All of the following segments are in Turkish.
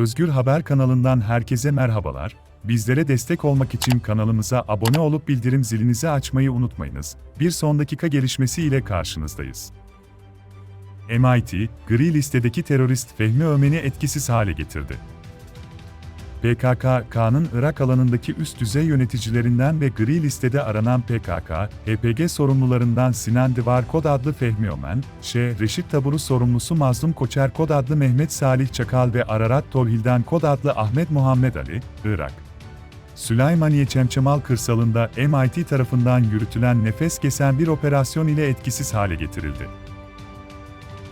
Özgür Haber kanalından herkese merhabalar. Bizlere destek olmak için kanalımıza abone olup bildirim zilinizi açmayı unutmayınız. Bir son dakika gelişmesi ile karşınızdayız. MIT, gri listedeki terörist Fehmi Ömen'i etkisiz hale getirdi. PKK-K'nın Irak alanındaki üst düzey yöneticilerinden ve gri listede aranan PKK, HPG sorumlularından Sinan Divar Kod adlı Fehmi Ömen, Ş. Reşit Taburu sorumlusu Mazlum Koçer Kod adlı Mehmet Salih Çakal ve Ararat Tolhil'den Kod adlı Ahmet Muhammed Ali, Irak. Süleymaniye Çemçemal kırsalında MIT tarafından yürütülen nefes kesen bir operasyon ile etkisiz hale getirildi.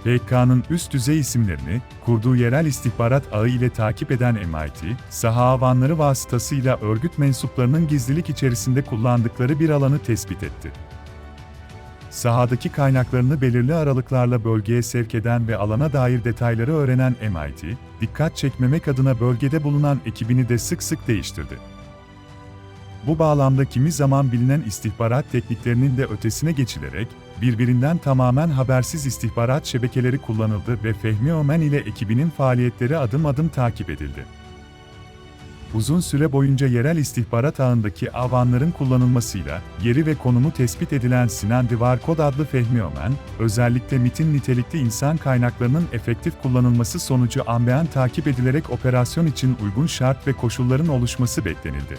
PKK'nın üst düzey isimlerini, kurduğu yerel istihbarat ağı ile takip eden MIT, saha avanları vasıtasıyla örgüt mensuplarının gizlilik içerisinde kullandıkları bir alanı tespit etti. Sahadaki kaynaklarını belirli aralıklarla bölgeye sevk eden ve alana dair detayları öğrenen MIT, dikkat çekmemek adına bölgede bulunan ekibini de sık sık değiştirdi. Bu bağlamda kimi zaman bilinen istihbarat tekniklerinin de ötesine geçilerek, birbirinden tamamen habersiz istihbarat şebekeleri kullanıldı ve Fehmi Ömen ile ekibinin faaliyetleri adım adım takip edildi. Uzun süre boyunca yerel istihbarat ağındaki avanların kullanılmasıyla, yeri ve konumu tespit edilen Sinan Divar Kod adlı Fehmi Ömen, özellikle MIT'in nitelikli insan kaynaklarının efektif kullanılması sonucu ambeyan takip edilerek operasyon için uygun şart ve koşulların oluşması beklenildi.